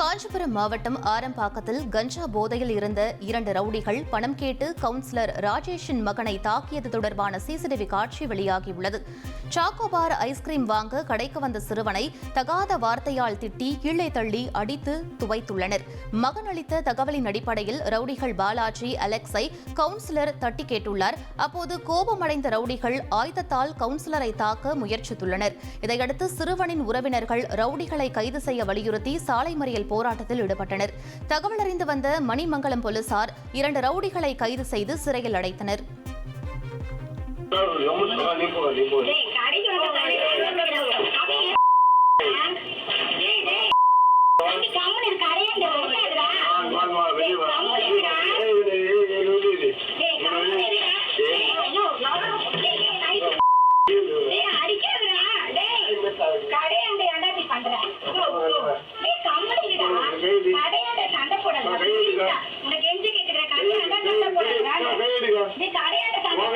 காஞ்சிபுரம் மாவட்டம் ஆரம்பாக்கத்தில் கஞ்சா போதையில் இருந்த இரண்டு ரவுடிகள் பணம் கேட்டு கவுன்சிலர் ராஜேஷின் மகனை தாக்கியது தொடர்பான சிசிடிவி காட்சி வெளியாகியுள்ளது. சாக்கோபார் ஐஸ்கிரீம் வாங்க கடைக்கு வந்த சிறுவனை தகாத வார்த்தையால் திட்டி கீழே தள்ளி அடித்து துவைத்துள்ளனர். மகன் அளித்த தகவலின் அடிப்படையில் ரவுடிகள் பாலாஜி அலெக்ஸை கவுன்சிலர் தட்டி கேட்டுள்ளார். அப்போது கோபமடைந்த ரவுடிகள் ஆயுதத்தால் கவுன்சிலரை தாக்க முயற்சித்துள்ளனர். இதையடுத்து சிறுவனின் உறவினர்கள் ரவுடிகளை கைது செய்ய வலியுறுத்தி சாலை மறியல் போராட்டத்தில் ஈடுபட்டனர். தகவல் அறிந்து வந்த மணிமங்கலம் போலீசார் இரண்டு ரவுடிகளை கைது செய்து சிறையில் அடைத்தனர். கடையாண்ட ஏன்டா இப்படி உனக்கு கெஞ்சி கேக்குறேன், கடையாண்ட சண்டை போடாதடா. டேய், கடையாண்ட சண்டை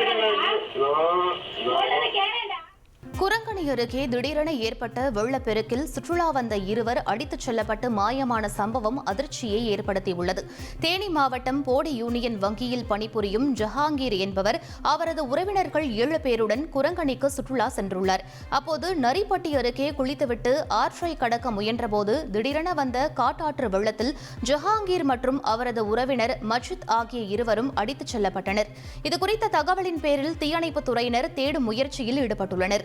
குரங்கணி அருகே திடீரென ஏற்பட்ட வெள்ளப்பெருக்கில் சுற்றுலா வந்த இருவர் அடித்துச் செல்லப்பட்டு மாயமான சம்பவம் அதிர்ச்சியை ஏற்படுத்தியுள்ளது. தேனி மாவட்டம் போடி யூனியன் வங்கியில் பணிபுரியும் ஜஹாங்கீர் என்பவர் அவரது உறவினர்கள் ஏழு பேருடன் குரங்கணிக்கு சுற்றுலா சென்றுள்ளார். அப்போது நரிப்பட்டி அருகே குளித்துவிட்டு ஆற்றை கடக்க முயன்றபோது திடீரென வந்த காட்டாற்று வெள்ளத்தில் ஜஹாங்கீர் மற்றும் அவரது உறவினர் மஜித் ஆகிய இருவரும் அடித்துச் செல்லப்பட்டனர். இதுகுறித்த தகவலின் பேரில் தீயணைப்புத் துறையினர் தேடும் முயற்சியில் ஈடுபட்டுள்ளனர்.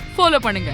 ஃபாலோ பண்ணுங்க.